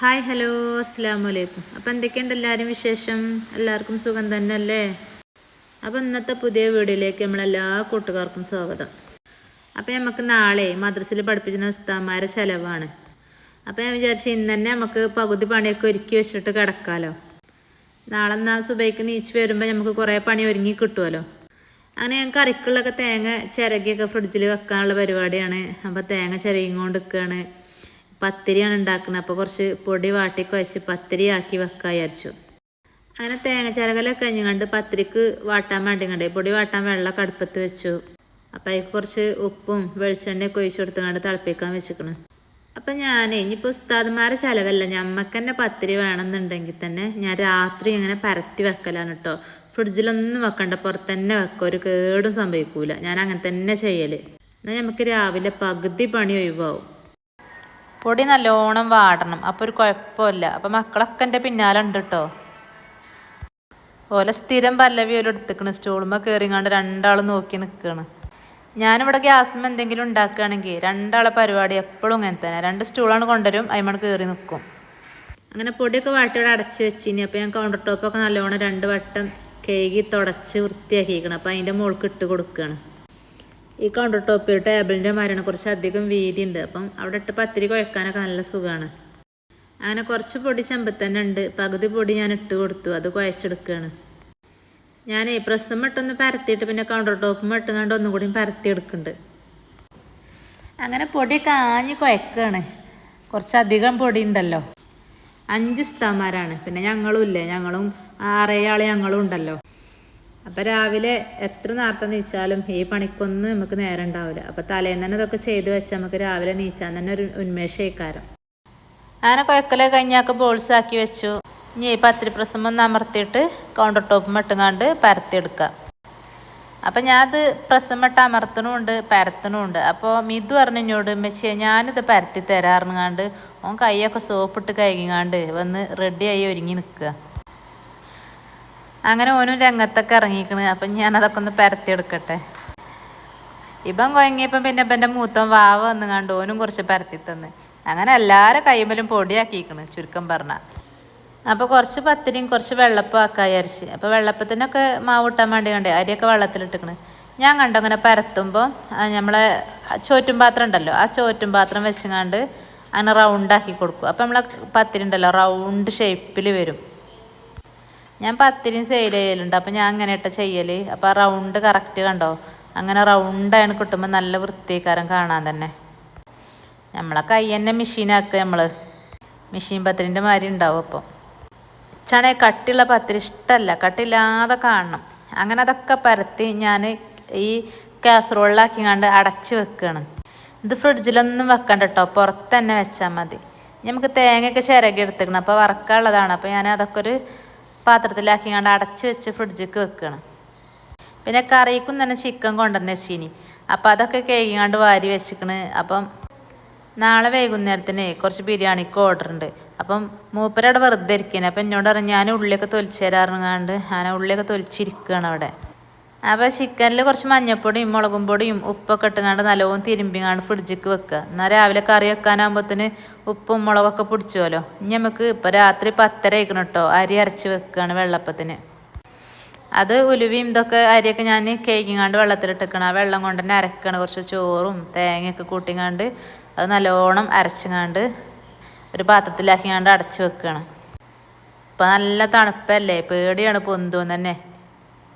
Hi hello അസ്സാം വലൈക്കും അപ്പോൾ എന്തൊക്കെയുണ്ട് എല്ലാവരും വിശേഷം? എല്ലാവർക്കും സുഖം തന്നെ അല്ലേ അപ്പോൾ ഇന്നത്തെ പുതിയ വീഡിയോയിലേക്ക് നമ്മളെല്ലാ കൂട്ടുകാർക്കും സ്വാഗതം. അപ്പോൾ നമുക്ക് നാളെ മദ്രസയിൽ പഠിപ്പിക്കുന്ന ഉസ്താന്മാരെ ചിലവാണ്. അപ്പോൾ ഞാൻ വിചാരിച്ചു ഇന്ന് തന്നെ നമുക്ക് പകുതി പണിയൊക്കെ ഒരുക്കി വെച്ചിട്ട് കിടക്കാമല്ലോ നാളെ എന്നാൽ സുബൈക്ക് നീച്ച് വരുമ്പോൾ നമുക്ക് കുറേ പണി ഒരുങ്ങി കിട്ടുമല്ലോ അങ്ങനെ ഞാൻ കറിക്കുള്ളൊക്കെ തേങ്ങ ചിരകിയൊക്കെ ഫ്രിഡ്ജിൽ വെക്കാനുള്ള പരിപാടിയാണ്. അപ്പോൾ തേങ്ങ ചിരകിയും കൊണ്ട് നിൽക്കുകയാണ് പത്തിരിയാണ് ഉണ്ടാക്കുന്നത് അപ്പോൾ കുറച്ച് പൊടി വാട്ടി കുഴച്ച് പത്തിരി ആക്കി വെക്കാൻ വിചാരിച്ചു. അങ്ങനെ തേങ്ങ ചിരകലൊക്കെ കഴിഞ്ഞുകൊണ്ട് പത്തിരിക്ക് വാട്ടാൻ വേണ്ടി കണ്ടേ. പൊടി വാട്ടാൻ വെള്ളം കടുപ്പത്ത് വെച്ചു. അപ്പോൾ അതിൽ കുറച്ച് ഉപ്പും വെളിച്ചെണ്ണയൊക്കെ ഒഴിച്ചു കൊടുത്തുകൊണ്ട് തിളപ്പിക്കാൻ വെച്ചിക്കണം. അപ്പം ഞാൻ ഇനിയിപ്പോൾ ഉസ്താദ്മാരെ ചിലവല്ല. ഞമ്മക്ക് തന്നെ പത്തിരി വേണമെന്നുണ്ടെങ്കിൽ തന്നെ ഞാൻ രാത്രി ഇങ്ങനെ പരത്തി വെക്കലാണ് കേട്ടോ ഫ്രിഡ്ജിലൊന്നും വെക്കണ്ട. പുറത്ത് തന്നെ വെക്കുക ഒരു കേടും സംഭവിക്കൂല. ഞാൻ അങ്ങനെ തന്നെ ചെയ്യൽ എന്നാൽ നമുക്ക് രാവിലെ പകുതി പണി ഒഴിവാവും. പൊടി നല്ലോണം വാടണം. അപ്പോൾ ഒരു കുഴപ്പമില്ല. അപ്പോൾ മക്കളൊക്കെ എന്റെ പിന്നാലെ ഉണ്ട് കേട്ടോ ഓലെ സ്ഥിരം പല്ലവി ഓല എടുത്തിക്കണ്. കയറി കയറിങ്ങാണ്ട് രണ്ടാളും നോക്കി നിൽക്കുകയാണ് ഞാനിവിടെ ഗ്യാസും എന്തെങ്കിലും ഉണ്ടാക്കുകയാണെങ്കിൽ രണ്ടാളെ പരിപാടി എപ്പോഴും ഇങ്ങനെ തന്നെ. രണ്ട് സ്റ്റൂളാണ് കൊണ്ടുവരും. അതിമണ് കയറി നിൽക്കും അങ്ങനെ പൊടിയൊക്കെ വാട്ടി ഇവിടെ അടച്ച് വെച്ചിനി. അപ്പോൾ ഞാൻ കൗണ്ടർ ടോപ്പൊക്കെ നല്ലോണം രണ്ട് വട്ടം കഴുകി തുടച്ച് വൃത്തിയാക്കിയിരിക്കണം. അപ്പോൾ അതിന്റെ മുകൾക്ക് ഇട്ട് കൊടുക്കുകയാണ് ഈ കൗണ്ടർ ടോപ്പിൽ ടേബിളിന്റെ മരണം കുറച്ച് അധികം വീതി ഉണ്ട്. അപ്പം അവിടെ ഇട്ട് പത്തിരി കുഴക്കാനൊക്കെ നല്ല സുഖമാണ് അങ്ങനെ കുറച്ച് പൊടി ചെമ്പത്തന്നെ ഉണ്ട്. പകുതി പൊടി ഞാൻ ഇട്ട് കൊടുത്തു. അത് കുഴച്ചെടുക്കുകയാണ് ഞാൻ ഈ പ്രസ്സും ഇട്ടൊന്ന് പരത്തിയിട്ട് പിന്നെ കൗണ്ടർ ടോപ്പും ഇട്ടുകൊണ്ട് ഒന്നും കൂടി പരത്തി എടുക്കുന്നുണ്ട് അങ്ങനെ പൊടി കാഞ്ഞ് കുഴക്കുകയാണ് കുറച്ചധികം പൊടി ഉണ്ടല്ലോ. അഞ്ച് ഉസ്താന്മാരാണ് പിന്നെ ഞങ്ങളും ഇല്ലേ? ഞങ്ങളും ആറേയാൾ ഞങ്ങളും ഉണ്ടല്ലോ. അപ്പം രാവിലെ എത്ര നേരത്തെ നീച്ചാലും ഈ പണിക്കൊന്നും നമുക്ക് നേരം ഉണ്ടാവില്ല. അപ്പം തലേന്ന് തന്നെ ഇതൊക്കെ ചെയ്ത് വെച്ചാൽ നമുക്ക് രാവിലെ നീച്ചാൻ തന്നെ ഒരു ഉന്മേഷക്കാരം അങ്ങനെ കുഴക്കൽ ബോൾസ് ആക്കി വെച്ചു. ഇനി ഈ പത്തിരി പ്രസം ഒന്ന് അമർത്തിയിട്ട് കൗണ്ടർ ടോപ്പ് മട്ടുങ്ങാണ്ട് പരത്തിയെടുക്കാം. അപ്പം ഞാനത് പ്രസമിട്ട് അമർത്തണമുണ്ട് പരത്തണമുണ്ട് അപ്പോൾ മിതു പറഞ്ഞു എന്നോട് മെച്ചിയെ ഞാനിത് പരത്തി തരാറുങ്ങാണ്ട് ഓൻ കൈയൊക്കെ സോപ്പിട്ട് കഴുകിങ്ങാണ്ട് വന്ന് റെഡിയായി ഒരുങ്ങി നിൽക്കുക അങ്ങനെ ഓനും രംഗത്തൊക്കെ ഇറങ്ങിക്കണ് അപ്പം ഞാനതൊക്കെ ഒന്ന് പരത്തിയെടുക്കട്ടെ. ഇപ്പം കുഴങ്ങിയപ്പം പിന്നെ ഇപ്പം എന്റെ മൂത്തം വാവ് വന്ന് കണ്ട് ഓനും കുറച്ച് പരത്തി തന്ന്. അങ്ങനെ എല്ലാവരും കൈമലും പൊടിയാക്കിയിരിക്കണ് ചുരുക്കം പറഞ്ഞാൽ അപ്പോൾ കുറച്ച് പത്തിരിയും കുറച്ച് വെള്ളപ്പം ആക്കാൻ വിചാരിച്ച്. അപ്പോൾ വെള്ളപ്പത്തിനൊക്കെ മാവ് ഇട്ടാൻ വേണ്ടി കണ്ടേ അരിയൊക്കെ വെള്ളത്തിലിട്ടിക്കണ്. ഞാൻ കണ്ടു അങ്ങനെ പരത്തുമ്പോൾ നമ്മളെ ചോറ്റും പാത്രം ഉണ്ടല്ലോ ആ ചോറ്റും പാത്രം വെച്ചങ്ങാണ്ട് അങ്ങനെ റൗണ്ടാക്കി കൊടുക്കും. അപ്പോൾ നമ്മളെ പത്തിരി ഉണ്ടല്ലോ റൗണ്ട് ഷേപ്പിൽ വരും. ഞാൻ പത്തിരിയും സെയിൽ ചെയ്യലുണ്ട്. അപ്പം ഞാൻ അങ്ങനെ ഇട്ട ചെയ്യൽ അപ്പോൾ ആ റൗണ്ട് കറക്റ്റ് കണ്ടോ? അങ്ങനെ റൗണ്ടായാണ് കിട്ടുമ്പോൾ നല്ല വൃത്തിക്കാരം കാണാൻ തന്നെ. നമ്മളെ കൈ തന്നെ മെഷീനാക്കുക നമ്മൾ മെഷീൻ പത്തിരിന്റെ മാതിരി ഉണ്ടാവും അപ്പം. ചണേ കട്ടിയുള്ള പത്തിരി ഇഷ്ടമല്ല കട്ടില്ലാതെ കാണണം. അങ്ങനെ അതൊക്കെ പരത്തി ഞാൻ ഈ കാസറോളിലാക്കി കണ്ട് അടച്ച് വെക്കുകയാണ് ഇത് ഫ്രിഡ്ജിലൊന്നും വെക്കണ്ട കേട്ടോ പുറത്ത് തന്നെ വെച്ചാൽ മതി. നമുക്ക് തേങ്ങയൊക്കെ ചിരകി എടുത്തേക്കണം. അപ്പോൾ വറക്കാനുള്ളതാണ്. അപ്പോൾ ഞാൻ അതൊക്കെ ഒരു പാത്രത്തിലാക്കി കണ്ട് അടച്ച് വെച്ച് ഫ്രിഡ്ജിക്ക് വെക്കുകയാണ് പിന്നെ കറിക്കും തന്നെ ചിക്കൻ കൊണ്ടുവന്ന വെച്ചിനി. അപ്പോൾ അതൊക്കെ കേൾക്കിങ്ങാണ്ട് വാരി വെച്ചിക്കണ്. അപ്പം നാളെ വൈകുന്നേരത്തിന് കുറച്ച് ബിരിയാണിക്ക് ഓർഡർ ഉണ്ട്. അപ്പം മൂപ്പരവിടെ വെറുതെ ഇരിക്കുന്നത് അപ്പം എന്നോട് പറഞ്ഞു ഞാൻ ഉള്ളിയൊക്കെ തൊലിച്ചു തരാറുങ്ങാണ്ട് ഞാൻ ഉള്ളിയൊക്കെ തൊലിച്ചിരിക്കുകയാണ് അവിടെ. അപ്പോൾ ചിക്കനിൽ കുറച്ച് മഞ്ഞപ്പൊടിയും മുളകും പൊടിയും ഉപ്പൊക്കെ ഇട്ടുങ്ങാണ്ട് നല്ലോണം തിരുമ്പിങ്ങാണ്ട് ഫ്രിഡ്ജിക്ക് വെക്കുക എന്നാൽ രാവിലെ കറി വെക്കാനാകുമ്പോഴത്തേന് ഉപ്പും മുളകൊക്കെ പിടിച്ചുവല്ലോ ഇനി നമുക്ക് ഇപ്പോൾ രാത്രി പത്തര ആയിക്കണം കേട്ടോ അരി അരച്ച് വെക്കുകയാണ് വെള്ളപ്പത്തിന്. അത് ഉലുവയും ഇതൊക്കെ അരിയൊക്കെ ഞാൻ കേക്കിങ്ങാണ്ട് വെള്ളത്തിലിട്ടിക്കണം. ആ വെള്ളം കൊണ്ട് തന്നെ അരക്കണം കുറച്ച് ചോറും തേങ്ങയൊക്കെ കൂട്ടിങ്ങാണ്ട് അത് നല്ലോണം അരച്ചുങ്ങാണ്ട് ഒരു പാത്രത്തിലാക്കിങ്ങാണ്ട് അടച്ച് വെക്കുകയാണ് ഇപ്പം നല്ല തണുപ്പല്ലേ? പേടിയാണ് പൊന്തോന്ന് തന്നെ.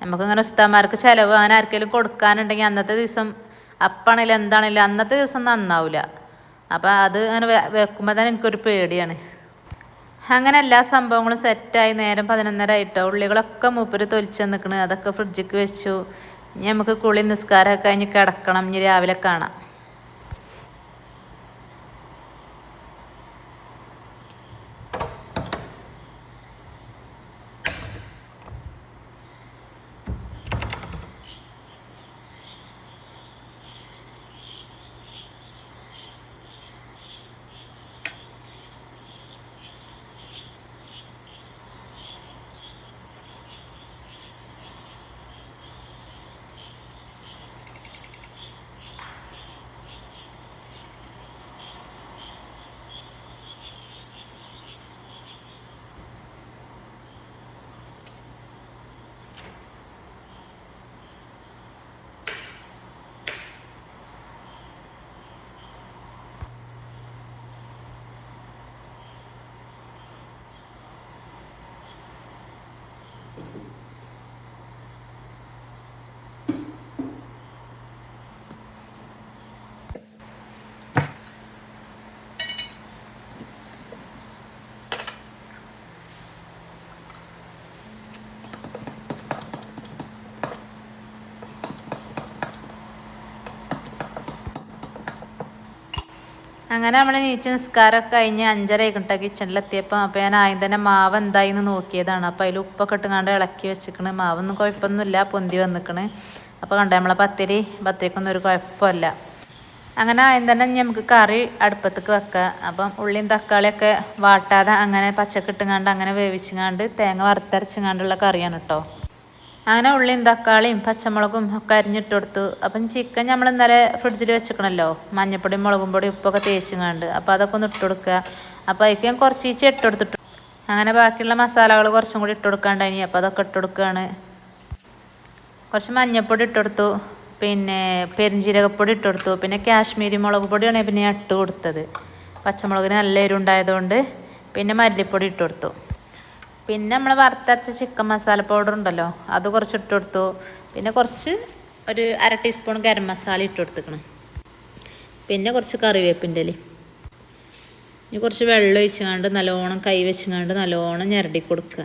നമുക്കിങ്ങനെ ഉസ്താമാർക്ക് ചിലവ് അങ്ങനെ ആർക്കെങ്കിലും കൊടുക്കാനുണ്ടെങ്കിൽ അന്നത്തെ ദിവസം അപ്പാണെങ്കിലും എന്താണെങ്കിലും അന്നത്തെ ദിവസം നന്നാവില്ല അപ്പോൾ അത് അങ്ങനെ വെക്കുമ്പോൾ തന്നെ എനിക്കൊരു പേടിയാണ്. അങ്ങനെ എല്ലാ സംഭവങ്ങളും സെറ്റായി നേരം പതിനൊന്നര ആയിട്ടോ ഉള്ളികളൊക്കെ മൂപ്പര് തൊലിച്ച് നിൽക്കണ് അതൊക്കെ ഫ്രിഡ്ജിക്ക് വെച്ചു. ഇനി നമുക്ക് കുളി നിസ്കാരമൊക്കെ കഴിഞ്ഞ് കിടക്കണം. ഇനി രാവിലെ കാണാം. അങ്ങനെ നമ്മൾ നീച്ച നിസ്കാരമൊക്കെ കഴിഞ്ഞ് അഞ്ചര ആയിക്കിട്ട കിച്ചണിലെത്തിയപ്പോൾ അപ്പോൾ ഞാൻ ആദ്യം തന്നെ മാവ് എന്തായിന്ന് നോക്കിയതാണ്. അപ്പോൾ അതിൽ ഉപ്പൊക്കെ ഇട്ടുകൊണ്ട് ഇളക്കി വെച്ചിക്കണ്. മാവൊന്നും കുഴപ്പമൊന്നുമില്ല. പൊന്തി വന്നിക്കണ്. അപ്പോൾ കണ്ടേ നമ്മളെ പത്തിരി പത്തിരിക്കൊന്നും ഒരു കുഴപ്പമില്ല. അങ്ങനെ ആദ്യം തന്നെ നമുക്ക് കറി അടുപ്പത്തേക്ക് വെക്കാം. അപ്പം ഉള്ളിയും തക്കാളിയൊക്കെ വാട്ടാതെ അങ്ങനെ പച്ചക്കിട്ടുകൊണ്ട് അങ്ങനെ വേവിച്ചുങ്ങാണ്ട് തേങ്ങ വറുത്തരച്ചുങ്ങാണ്ടുള്ള കറിയാണ് കേട്ടോ അങ്ങനെ ഉള്ളിയും തക്കാളിയും പച്ചമുളകും ഒക്കെ അരിഞ്ഞിട്ട് കൊടുത്തു. അപ്പം ചിക്കൻ നമ്മൾ ഇന്നലെ ഫ്രിഡ്ജിൽ വെച്ചിക്കണല്ലോ. മഞ്ഞപ്പൊടിയും മുളകും പൊടി ഉപ്പൊക്കെ തേച്ചുങ്ങാണ്ട് അപ്പോൾ അതൊക്കെ ഒന്ന് ഇട്ട് കൊടുക്കുക. അപ്പോൾ അതിലേക്ക് ഞാൻ കുറച്ച് ഈച്ച ഇട്ട് കൊടുത്തിട്ടു. അങ്ങനെ ബാക്കിയുള്ള മസാലകൾ കുറച്ചും കൂടി ഇട്ട് കൊടുക്കാണ്ടായി അപ്പോൾ അതൊക്കെ ഇട്ട് കൊടുക്കുകയാണ്. കുറച്ച് മഞ്ഞപ്പൊടി ഇട്ട് കൊടുത്തു. പിന്നെ പെരിഞ്ജീരകപ്പൊടി ഇട്ട് കൊടുത്തു. പിന്നെ കാശ്മീരി മുളക് പൊടിയാണ് പിന്നെ ഞാൻ ഇട്ട് കൊടുത്തത്. പച്ചമുളകിന് നല്ല എരുണ്ടായതുകൊണ്ട് പിന്നെ മല്ലിപ്പൊടി ഇട്ട് കൊടുത്തു. പിന്നെ നമ്മൾ വറുത്തരച്ച ചിക്കൻ മസാല പൗഡർ ഉണ്ടല്ലോ അത് കുറച്ച് ഇട്ട് കൊടുത്തു. പിന്നെ കുറച്ച് ഒരു അര ടീസ്പൂൺ ഗരം മസാല ഇട്ട് കൊടുത്തേക്കണം പിന്നെ കുറച്ച് കറിവേപ്പിന്റെ ഇല ഇനി കുറച്ച് വെള്ളം ഒഴിച്ചുകൊണ്ട് നല്ലോണം കൈ വെച്ചുകൊണ്ട് നല്ലോണം ഞരടി കൊടുക്കുക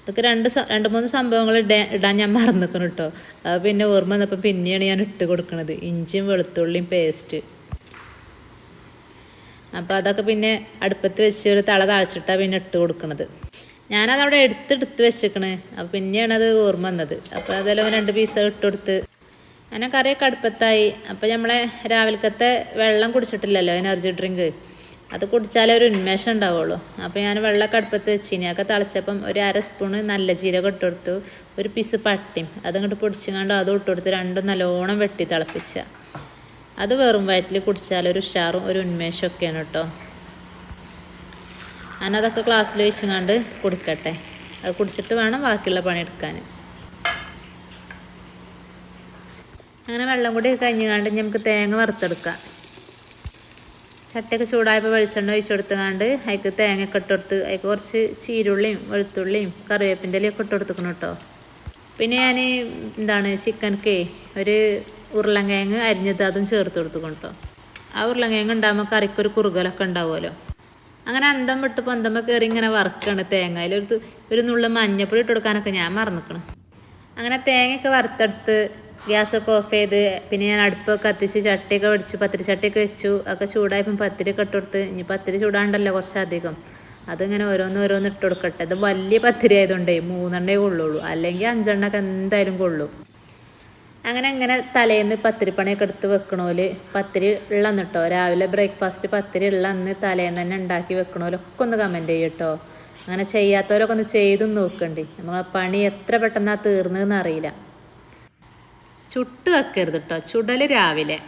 ഇതൊക്കെ രണ്ട് രണ്ട് മൂന്ന് സംഭവങ്ങൾ ഇടാൻ ഇടാൻ ഞാൻ മറന്നിക്കണം കേട്ടോ അത് പിന്നെ ഓർമ്മ വന്നപ്പോൾ പിന്നെയാണ് ഞാൻ ഇട്ട് കൊടുക്കുന്നത് ഇഞ്ചിയും വെളുത്തുള്ളിയും പേസ്റ്റ് അപ്പോൾ അതൊക്കെ പിന്നെ അടുപ്പത്ത് വെച്ച് ഒരു തള താഴ്ച്ചിട്ടാണ് പിന്നെ ഇട്ട് കൊടുക്കണത്. ഞാനത് അവിടെ എടുത്തെടുത്ത് വെച്ചേക്കണ്. അപ്പോൾ പിന്നെയാണ് അത് ഓർമ്മ വന്നത്. അപ്പോൾ അതെല്ലാം രണ്ട് പീസ് ഇട്ട് കൊടുത്ത്. അങ്ങനെ കറിയൊക്കെ അടുപ്പത്തായി. അപ്പോൾ നമ്മളെ രാവിലത്തെ വെള്ളം കുടിച്ചിട്ടില്ലല്ലോ എനർജി ഡ്രിങ്ക് അത് കുടിച്ചാലേ ഒരു ഉന്മേഷം ഉണ്ടാവുള്ളൂ. അപ്പോൾ ഞാൻ വെള്ളമൊക്കെ അടുപ്പത്ത് വെച്ചിനി. അതൊക്കെ തിളച്ചപ്പം ഒരു അര സ്പൂണ് നല്ല ജീരകം ഇട്ട് കൊടുത്തു. ഒരു പീസ് പട്ടിയും അതങ്ങോട്ട് പൊടിച്ചുകൊണ്ട് അതും ഇട്ട് കൊടുത്ത്. രണ്ടും നല്ലോണം വെട്ടി തിളപ്പിച്ച. അത് വെറും വയറ്റിൽ കുടിച്ചാൽ ഒരു ഉഷാറും ഒരു ഉന്മേഷമൊക്കെയാണ് ഒക്കെയാണ് കേട്ടോ ഞാനതൊക്കെ ക്ലാസ്സിൽ വെച്ചുകൊണ്ട് കൊടുക്കട്ടെ. അത് കുടിച്ചിട്ട് വേണം ബാക്കിയുള്ള പണിയെടുക്കാൻ. അങ്ങനെ വെള്ളം കൂടി കഴിഞ്ഞുകൊണ്ട് നമുക്ക് തേങ്ങ വറുത്തെടുക്കാം. ചട്ടയൊക്കെ ചൂടായപ്പോൾ വെളിച്ചെണ്ണ ഒഴിച്ചു കൊടുത്തുകൊണ്ട് അതിക്ക് തേങ്ങയൊക്കെ ഇട്ട് കൊടുത്ത് അതിക്ക് കുറച്ച് ചീരുള്ളിയും വെളുത്തുള്ളിയും കറിവേപ്പിന്റെ ഇലയൊക്കെ ഇട്ട് കൊടുത്തുക്കണം കേട്ടോ. പിന്നെ ഞാൻ എന്താണ് ചിക്കനക്കേ ഒരു ഉരുളങ്കിഴങ്ങ് അരിഞ്ഞത് അതും ചേർത്ത് കൊടുത്തുക്കണം കേട്ടോ. ആ ഉരുളങ്കിഴങ്ങ് ഉണ്ടാകുമ്പോൾ കറിക്കൊരു കുറുകലൊക്കെ ഉണ്ടാവുമല്ലോ. അങ്ങനെ അന്തം വിട്ടപ്പോൾ അന്തമ്മ കയറി ഇങ്ങനെ വറുക്കാണ്. തേങ്ങ അതിലൊരു ഒരു നുള്ള മഞ്ഞപ്പൊടി ഇട്ട് കൊടുക്കാനൊക്കെ ഞാൻ മറന്നിക്കണം. അങ്ങനെ തേങ്ങയൊക്കെ വറുത്തെടുത്ത് ഗ്യാസൊക്കെ ഓഫ് ചെയ്ത് പിന്നെ ഞാൻ അടുപ്പൊക്കെ കത്തിച്ച് ചട്ടിയൊക്കെ വെടിച്ചു പത്തിരി ചട്ടിയൊക്കെ വെച്ചു. ഒക്കെ ചൂടായപ്പം പത്തിരിയൊക്കെ ഇട്ട് കൊടുത്ത്. ഇനി പത്തിരി ചൂടാണ്ടല്ലോ കുറച്ചധികം അതിങ്ങനെ ഓരോന്ന് ഓരോന്ന് ഇട്ട് കൊടുക്കട്ടെ. ഇത് വലിയ പത്തിരി ആയതുകൊണ്ടേ മൂന്നെണ്ണേ കൊള്ളുള്ളൂ. അല്ലെങ്കിൽ അഞ്ചെണ്ണൊക്കെ എന്തായാലും കൊള്ളും. അങ്ങനെ അങ്ങനെ തലേന്ന് പത്തിരിപ്പണിയൊക്കെ എടുത്ത് വെക്കണോൽ. പത്തിരി ഉള്ളന്ന് കേട്ടോ രാവിലെ ബ്രേക്ക്ഫാസ്റ്റ് പത്തിരി ഉള്ളന്ന് തലേന്ന് തന്നെ ഉണ്ടാക്കി വെക്കണോലൊക്കെ ഒന്ന് കമന്റ് ചെയ്യട്ടോ അങ്ങനെ ചെയ്യാത്തവരൊക്കെ ഒന്ന് ചെയ്തും നോക്കണ്ടേ. നമ്മളെ പണി എത്ര പെട്ടെന്നാ തീർന്നതെന്ന് അറിയില്ല. ചുട്ട് വെക്കരുത് കേട്ടോ ചുടൽ രാവിലെ.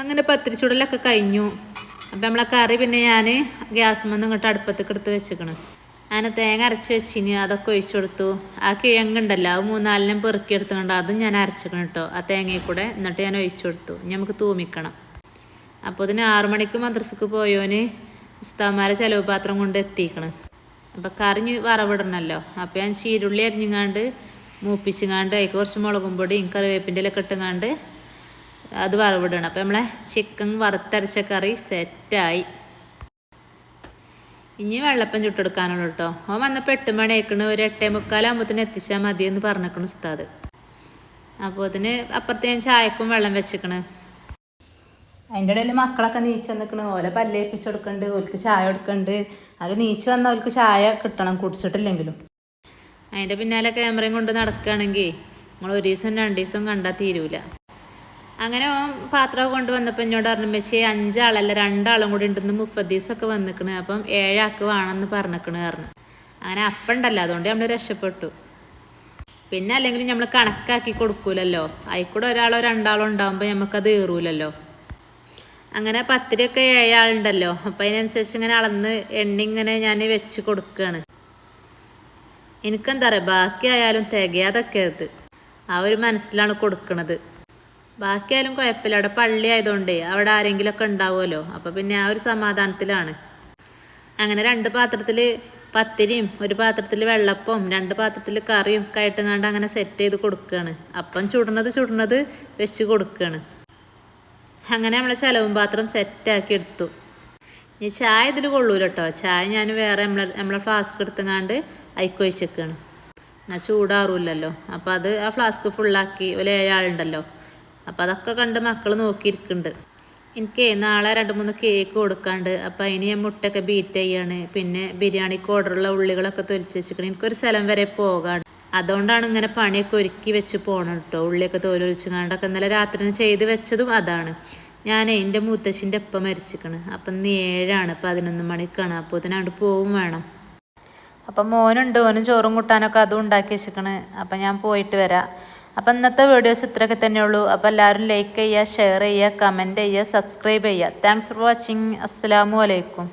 അങ്ങനെ പത്തിരി ചുടലൊക്കെ കഴിഞ്ഞു. അപ്പം നമ്മളെ കറി പിന്നെ ഞാൻ ഗ്യാസ് വന്ന് ഇങ്ങോട്ട് അടുപ്പത്തേക്ക് എടുത്ത് വെച്ചിക്കണ്. അങ്ങനെ തേങ്ങ അരച്ച് വെച്ചിന് അതൊക്കെ ഒഴിച്ചു കൊടുത്തു. ആ കിഴങ്ങുണ്ടല്ലോ അത് മൂന്നാലിനും പെറുക്കി എടുത്തുകൊണ്ട് അതും ഞാൻ അരച്ചിക്കണം കേട്ടോ ആ തേങ്ങയിൽ കൂടെ എന്നിട്ട് ഞാൻ ഒഴിച്ചു കൊടുത്തു. ഇനി നമുക്ക് തൂമിക്കണം. അപ്പോൾ ഇതിന് ആറു മണിക്ക് മദ്രസക്ക് പോയോന് ഉസ്താമാരെ ചെലവ് പാത്രം കൊണ്ട് എത്തിക്കണം. അപ്പോൾ കറി ഇനി വറവിടണമല്ലോ അപ്പോൾ ഞാൻ ചീരുള്ളി അരിഞ്ഞുങ്ങാണ്ട് മൂപ്പിച്ചുങ്ങാണ്ട് അതിൽ കുറച്ച് മുളകും പൊടിയും കറിവേപ്പിന്റെ ഇലൊക്കെ ഇട്ടുങ്ങാണ്ട് അത് വറവിടണം. അപ്പോൾ നമ്മളെ ചിക്കൻ വറുത്തരച്ച കറി സെറ്റായി ഇനി വെള്ളപ്പം ചുട്ടെടുക്കാനുള്ളൂ കേട്ടോ ഓൻ വന്നപ്പോൾ എട്ട് മണി ആയിക്കണ്. ഒരു എട്ടേ മുക്കാലാകുമ്പോഴത്തേന് എത്തിച്ചാൽ മതി എന്ന് പറഞ്ഞേക്കണു ഉസ്താദ്. അപ്പോൾ അതിന് അപ്പുറത്ത് ഞാൻ ചായക്കും വെള്ളം വെച്ചിക്കണ്. അതിന്റെ ഇടയിൽ മക്കളൊക്കെ നീച്ച് നിൽക്കണ് ഓലെ പല്ലേപ്പിച്ച് കൊടുക്കണ്ട് ഓൽക്ക് ചായ കൊടുക്കണ്ട്. അത് നീച്ച് വന്നാൽ ഓൽക്ക് ചായ കിട്ടണം കുടിച്ചിട്ടില്ലെങ്കിലും. അതിന്റെ പിന്നാലെ ക്യാമറയും കൊണ്ട് നടക്കുകയാണെങ്കിൽ നമ്മൾ ഒരു ദിവസം രണ്ട് ദിവസം കണ്ടാൽ തീരൂല. അങ്ങനെ പാത്രം കൊണ്ടുവന്നപ്പോൾ കൊണ്ട് വന്നപ്പോൾ എന്നോട് പറഞ്ഞു പക്ഷേ അഞ്ചാളല്ല രണ്ടാളും കൂടി ഉണ്ടെന്ന് മുപ്പത് ദിവസമൊക്കെ വന്നിക്കണ്. അപ്പം ഏഴാക്ക് വേണമെന്ന് പറഞ്ഞിക്കണ് പറഞ്ഞു. അങ്ങനെ അപ്പുണ്ടല്ലോ അതുകൊണ്ട് നമ്മൾ രക്ഷപ്പെട്ടു. പിന്നെ അല്ലെങ്കിൽ നമ്മൾ കണക്കാക്കി കൊടുക്കൂലല്ലോ. അതിൽക്കൂടെ ഒരാളോ രണ്ടാളോ ഉണ്ടാകുമ്പോൾ നമുക്കത് ഏറൂലല്ലോ. അങ്ങനെ പത്തിരിയൊക്കെ ഏഴാളുണ്ടല്ലോ. അപ്പം അതിനനുസരിച്ച് ഇങ്ങനെ അളന്ന് എണ്ണ ഇങ്ങനെ ഞാൻ വെച്ച് കൊടുക്കുകയാണ് എനിക്കെന്താ പറയുക ബാക്കിയായാലും തികയാതൊക്കെ അത്. ആ ഒരു മനസ്സിലാണ് കൊടുക്കണത്. ബാക്കിയായാലും കുഴപ്പമില്ല. അവിടെ പള്ളി ആയതുകൊണ്ട് അവിടെ ആരെങ്കിലുമൊക്കെ ഉണ്ടാവുമല്ലോ. അപ്പോൾ പിന്നെ ആ ഒരു സമാധാനത്തിലാണ്. അങ്ങനെ രണ്ട് പാത്രത്തിൽ പത്തിരിയും ഒരു പാത്രത്തിൽ വെള്ളപ്പവും രണ്ട് പാത്രത്തിൽ കറിയും കയറ്റം ആയിട്ടുങ്ങാണ്ട് അങ്ങനെ സെറ്റ് ചെയ്ത് കൊടുക്കുകയാണ്. അപ്പം ചുടുന്നത് ചുടുന്നത് വെച്ച് കൊടുക്കുകയാണ്. അങ്ങനെ നമ്മളെ ചിലവും പാത്രം സെറ്റാക്കി എടുത്തു. ഇനി ചായ ഇതിൽ കൊള്ളൂല കേട്ടോ. ചായ ഞാൻ വേറെ നമ്മളെ നമ്മളെ ഫ്ലാസ്ക് എടുത്തുങ്ങാണ്ട് അയക്കൊഴിച്ചേക്കാണ് എന്നാൽ ചൂടാറില്ലല്ലോ. അപ്പോൾ അത് ആ ഫ്ലാസ്ക് ഫുള്ളാക്കി ഒരു ഏഴാളുണ്ടല്ലോ അപ്പോൾ അതൊക്കെ കണ്ട് മക്കൾ നോക്കിയിരിക്കുന്നുണ്ട്. എനിക്ക് നാളെ രണ്ട് മൂന്ന് കേക്ക് കൊടുക്കാണ്ട് അപ്പം അതിന് ഞാൻ മുട്ടൊക്കെ ബീറ്റ് ചെയ്യാണ്. പിന്നെ ബിരിയാണിക്ക് ഓർഡറുള്ള ഉള്ളികളൊക്കെ തൊലിച്ച് വെച്ചിരിക്കണം. എനിക്കൊരു സ്ഥലം വരെ പോകാണ്ട്. അതുകൊണ്ടാണ് ഇങ്ങനെ പണിയൊക്കെ ഒരുക്കി വെച്ച് പോകണം കേട്ടോ ഉള്ളിയൊക്കെ തോലൊലിച്ച് കണ്ടൊക്കെ ഇന്നലെ രാത്രി ചെയ്ത് വെച്ചതും അതാണ്. ഞാൻ എന്റെ മുത്തശ്ശിന്റെ ഒപ്പം മരിച്ചിക്കണ് അപ്പം ഇന്ന് ഏഴാണ് പതിനൊന്ന് മണിക്കാണ്. അപ്പോൾ ഇതിനങ്ങോട്ട് പോവും വേണം. അപ്പം മോനുണ്ട്. മോനും ചോറും കൂട്ടാനൊക്കെ അതും ഉണ്ടാക്കി വെച്ചിക്കണ് അപ്പം ഞാൻ പോയിട്ട് വരാം. അപ്പം ഇന്നത്തെ വീഡിയോസ് ഇത്രയൊക്കെ തന്നെയുള്ളൂ അപ്പോൾ എല്ലാവരും ലൈക്ക് ചെയ്യുക ഷെയർ ചെയ്യുക കമന്റ് ചെയ്യുക സബ്സ്ക്രൈബ് ചെയ്യുക. താങ്ക്സ് ഫോർ വാച്ചിങ് അസ്സാം വലൈക്കും